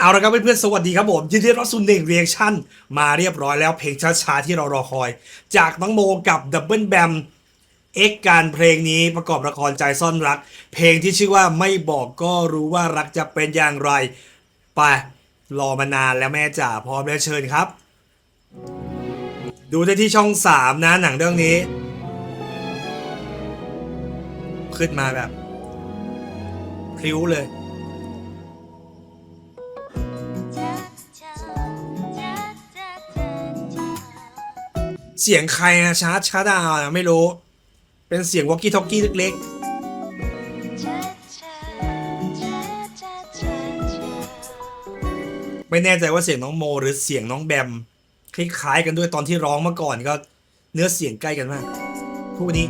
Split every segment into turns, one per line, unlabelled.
เอาละครับเพื่อนๆ สวัสดีครับผมยินดีรับสู่หนึ่งเรียกชั่นมาเรียบร้อยแล้วเพลงช้าๆ ที่เรารอคอย จากน้องโมกับดับเบิลแบมเอ็กการเพลงนี้ประกอบละครใจซ่อนรัก เพลงที่ชื่อว่าไม่บอกก็รู้ว่ารักจะเป็นอย่างไร ไป รอมานานแล้วแม่จ๋าพร้อมแล้วเชิญครับ ดูได้ที่ช่อง 3 นะหนังเรื่องนี้ ขึ้นมาแบบพริ้วเลย เสียงใครนะชาร์จชาร์ดาวนะไม่รู้ เป็นเสียงวอกกี้ท็อกกี้เล็กๆ ไม่แน่ใจว่าเสียงน้องโม หรือเสียงน้องแบม คล้ายๆกันด้วยตอนที่ร้องเมื่อก่อนก็เนื้อเสียงใกล้กันมากคู่นี้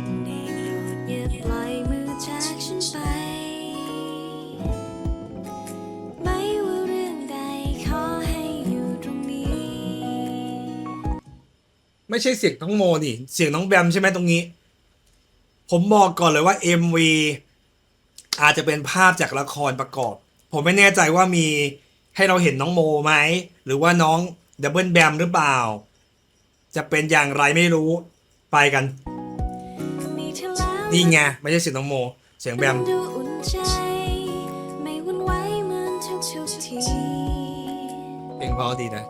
ไม่ใช่
เสียงน้องโมนี่ เสียงน้องแบมใช่ไหมตรงนี้ ผมบอกก่อนเลยว่า MV อาจจะเป็นภาพจากละครประกอบ ผมไม่แน่ใจว่ามีให้เราเห็นน้องโมไหม หรือว่าน้องดับเบิลแบมหรือเปล่า จะเป็นอย่างไรไม่รู้ไปกัน
มีเธอแล้ว
นี่ไงไม่ใช่เสียงน้องโม เสียงแบม
ดูอุ่นใจไม่หวันไหวเหมือนทุกทุกๆที
เพลงเพราะดีนะ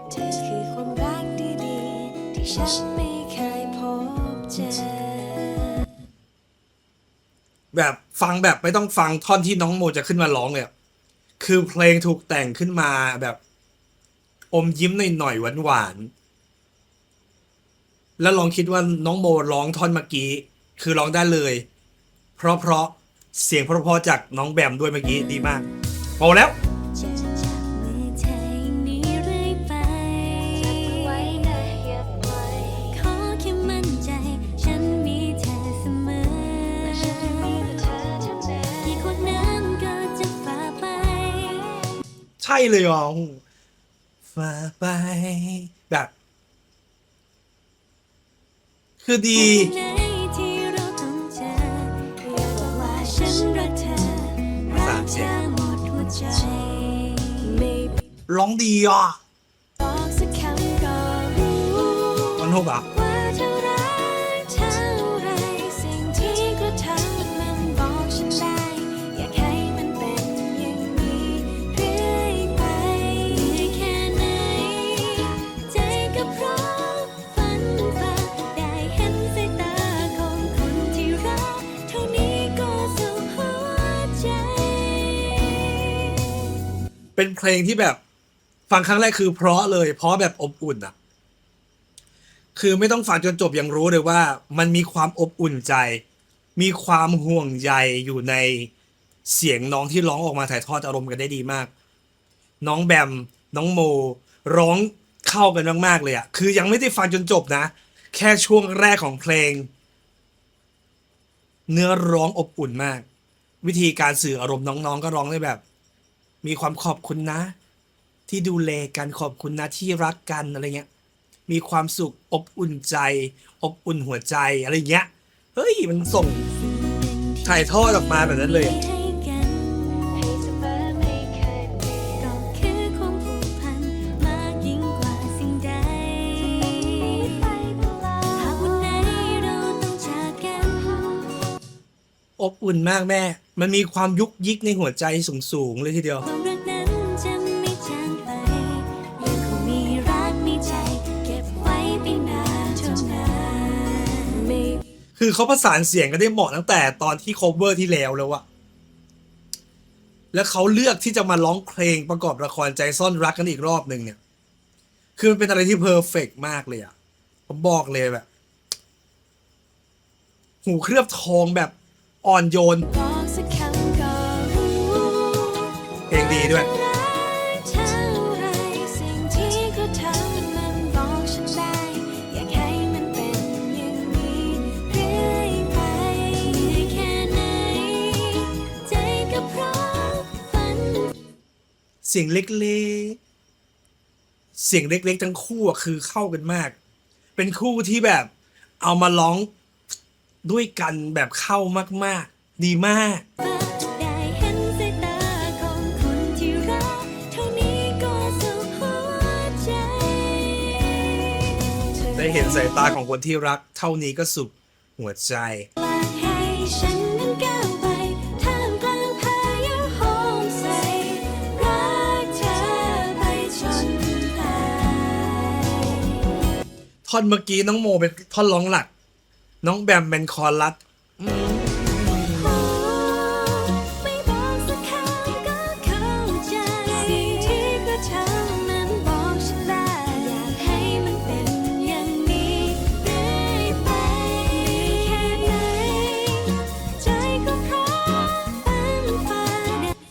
ที่ฉันไม่เคยพบเจอ
แบบฟังแบบไม่ต้องฟังท่อนที่น้องโมจะขึ้นมาร้องเลยอะคือเพลงถูกแต่งขึ้นมาแบบอมยิ้มหน่อยๆหวานๆแล้วลองคิดว่าน้องโมร้องท่อนเมื่อกี้ คือร้องได้เลย เพราะเพราะเสียงเพราะๆจากน้องแบมด้วยเมื่อกี้ดีมากพอแล้ว ช่เลยอะฝ่าไป แบบ คือดี
ไหนที่เราต้องเจออย่าบอกว่าฉันรักเธอรักเธอหมดหัวใจไม่
ร้องดีอะ
บอกสักคำก็รู้
มันหกอะ
เป็นเพ
ลงที่แบบฟังครั้งแรกคือเพราะเลยเพราะแบบอบอุ่นอะคือไม่ต้องฟังจนจบยังรู้เลยว่า มันมีความอบอุ่นใจ มีความห่วงใยอยู่ในเสียงน้องที่ร้องออกมาถ่ายทอดอารมณ์กันได้ดีมาก น้องแบม น้องโม ร้องเข้ากันมากๆเลยอะคือยังไม่ได้ฟังจนจบนะ แค่ช่วงแรกของเพลง เนื้อร้องอบอุ่นมาก วิธีการสื่ออารมณ์น้องๆ ก็ร้องได้แบบ มีความขอบคุณนะ ที่ดูแลกันขอบคุณนะที่รักกันอะไรเงี้ย มีความสุขอบอุ่นใจ อบอุ่นหัวใจอะไรเงี้ยเฮ้ยมันส่งถ่ายทอดออกมาแบบนั้นเลย
อ
บอุ่นมากแม่ มันมีความยุกยิกในหัวใจสูงๆเลยทีเดียว
ความรักนั้นจะไม่จางไป ยังคงมีรักในใจ เก็บไว้ไปนานเท่านานไม่
คือเขาประสานเสียงกันได้เหมาะตั้งแต่ตอนที่ cover ที่แล้วแล้วอะแล้วเขาเลือกที่จะมาร้องเพลงประกอบละครใจซ่อนรักกันอีกรอบหนึ่งเนี่ย คือมันเป็นอะไรที่เพอร์เฟกมากเลยอะผมบอกเลยแบบ หูเคลือบทองแบบอ่อนโยน ดีด้วย
เท่าไรสิ่งที่เขาทำมันบอกฉันได้อยงเล็
กๆ เสียงเล็กๆ ทั้งคู่คือเข้ากันมาก เป็นคู่ที่แบบเอามาร้องด้วยกันแบบเข้ามากๆ ดีมาก
ได้เห็นสายตาของคนที่รัก เท่านี้ก็
สุขหัวใจ
ท่อนตาย
ท่อนเมื่อกี้น้องโมเป็นท่อนร้องหลัก น้องแบมเป็นคอรัส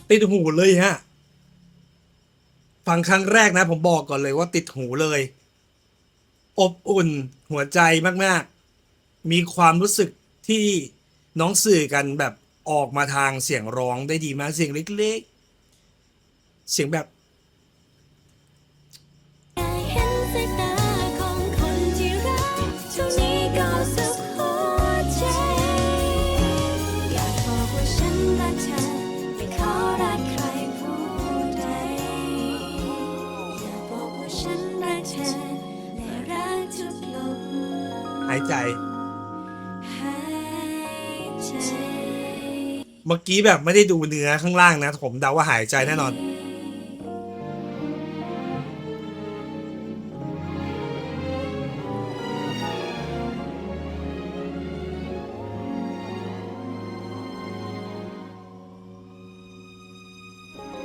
ติดหูเลยฮะฟังครั้งแรกนะ ผมบอกก่อนเลยว่าติดหูเลย อบอุ่นหัวใจมาก ๆ มีความรู้สึกที่น้องสื่อกันแบบออกมาทางเสียงร้องได้ดีมากเสียงเล็ก ๆ เสียงแบบ
ฉันรักเธอและรักทุกลม
หายใจ
หายใจ
เมื่อกี้แบบไม่ได้ดูเนื้อข้างล่างนะ ผมเดาว่าหายใจแน่นอน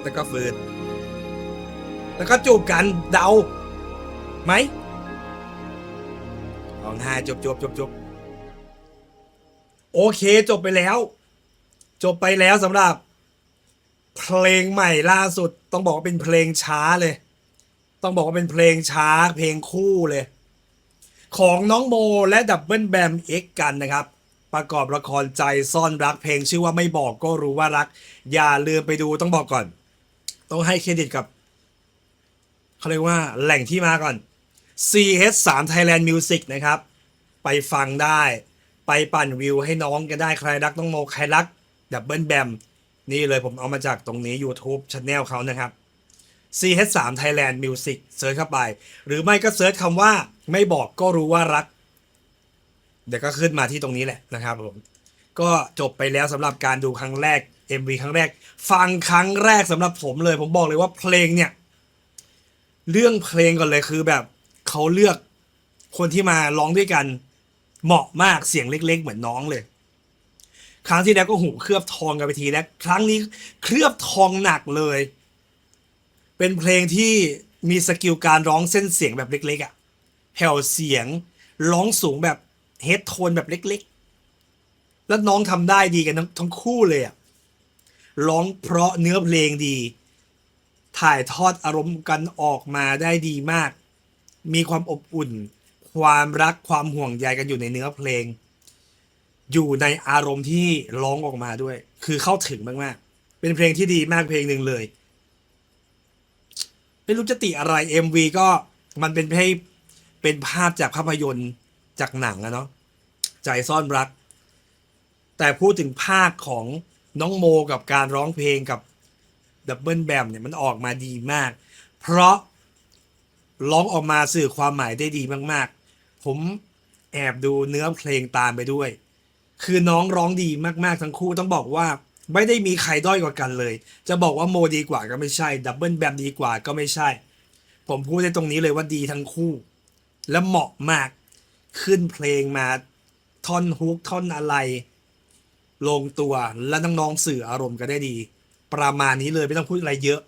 แล้วก็ฟืนแล้วก็จูบกันเดา ไหมลองห้าจบจบจบจบโอเคจบไปแล้ว จบไปแล้วสำหรับ เพลงใหม่ล่าสุด ต้องบอกว่าเป็นเพลงช้าเลย ต้องบอกว่าเป็นเพลงช้าเพลงคู่เลย ของน้องโมและดับเบิลแบมเอ็กกันนะครับ ประกอบละครใจซ่อนรักเพลงชื่อว่าไม่บอกก็รู้ว่ารัก อย่าลืมไปดูต้องบอกก่อน ต้องให้เครดิตกับเขาเรียกว่าแหล่งที่มาก่อน CS3 Thailand Music นะครับ ไปฟังได้ ไปปั่นวิวให้น้องกันได้ใครรักน้องโมใครรักดับเบิลแบมนี่เลยผมเอามาจากตรงนี้ YouTube Channel เขานะครับ CH3 Thailand Music เซิร์ชเข้าไป หรือไม่ก็เซิร์ชคำว่าไม่บอกก็รู้ว่ารัก เดี๋ยวก็ขึ้นมาที่ตรงนี้แหละนะครับผมก็จบไปแล้วสำหรับการดูครั้งแรก MV ครั้งแรก ฟังครั้งแรกสำหรับผมเลย ผมบอกเลยว่าเพลงเนี่ย เรื่องเพลงก่อนเลยคือแบบ เขาเลือกคนที่มาร้องด้วยกันเหมาะมากเสียงเล็ก ๆ เหมือนน้องเลย ครั้งที่แล้วก็หูเคลือบทองกันไปทีแล้วครั้งนี้เคลือบทองหนักเลย เป็นเพลงที่มีสกิลการร้องเส้นเสียงแบบเล็กๆอะ่ะแผ่วเสียงร้องสูงแบบเฮดโทนแบบเล็กๆ แล้วน้องทำได้ดีกันทั้งทั้งคู่เลยอะ่ะร้องเพราะเนื้อเพลงดี ถ่ายทอดอารมณ์กันออกมาได้ดีมาก มีความอบอุ่น ความรักความห่วงใยกันอยู่ในเนื้อเพลง อยู่ในอารมณ์ที่ร้องออกมาด้วย คือเข้าถึงมากๆ เป็นเพลงที่ดีมากเพลงหนึ่งเลย ไม่รู้จะติอะไร MV ก็มันเป็นให้เป็นภาพจากภาพยนตร์จากหนังอะเนาะใจซ่อนรัก แต่พูดถึงภาคของน้องโมกับการร้องเพลงกับดับเบิลแบมเนี่ยมันออกมาดีมาก เพราะ ร้องออกมาสื่อความหมายได้ดีมากๆ ผมแอบดูเนื้อเพลงตามไปด้วย คือน้องร้องดีมากๆทั้งคู่ต้องบอกว่าไม่ได้มีใครด้อยกว่ากันเลย จะบอกว่าโมดีกว่าก็ไม่ใช่ ดับเบิลแบมดีกว่าก็ไม่ใช่ ผมพูดในตรงนี้เลยว่าดีทั้งคู่ และเหมาะมากขึ้นเพลงมาท่อนฮุกท่อนอะไร ลงตัวและน้องๆสื่ออารมณ์ก็ได้ดี ประมาณนี้เลยไม่ต้องพูดอะไรเยอะ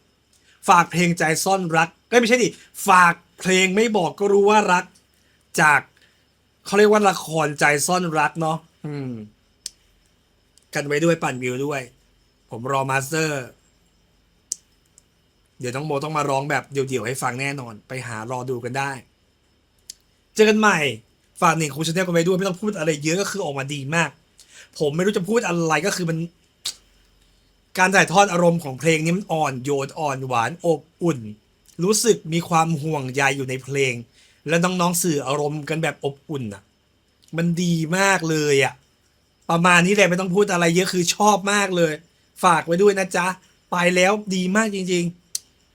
ฝากเพลงใจซ่อนรักก็ไม่ใช่ดิฝาก เพลงไม่บอกก็รู้ว่ารัก จากเขาเรียกว่าละครใจซ่อนรักเนาะอืม กันไว้ด้วยปั่นวิวด้วย ผมรอมาสเตอร์ เดี๋ยวน้องโมต้องมาร้องแบบเดี่ยวๆให้ฟังแน่นอน ไปหารอดูกันได้ เจอกันใหม่ ฝากหนึ่งคูชแนลกันไว้ด้วย ไม่ต้องพูดอะไรเยอะก็คือออกมาดีมาก ผมไม่รู้จะพูดอะไรก็คือมันการถ่ายทอดอารมณ์ของเพลงนี้มันอ่อนโยนอ่อนหวานอบอุ่น รู้สึกมีความห่วงใยอยู่ในเพลง และน้องๆสื่ออารมณ์กันแบบอบอุ่นอะ มันดีมากเลยอะ ประมาณนี้แหละไม่ต้องพูดอะไรเยอะคือชอบมากเลย ฝากไว้ด้วยนะจ๊ะ ไปแล้วดีมากจริง ๆ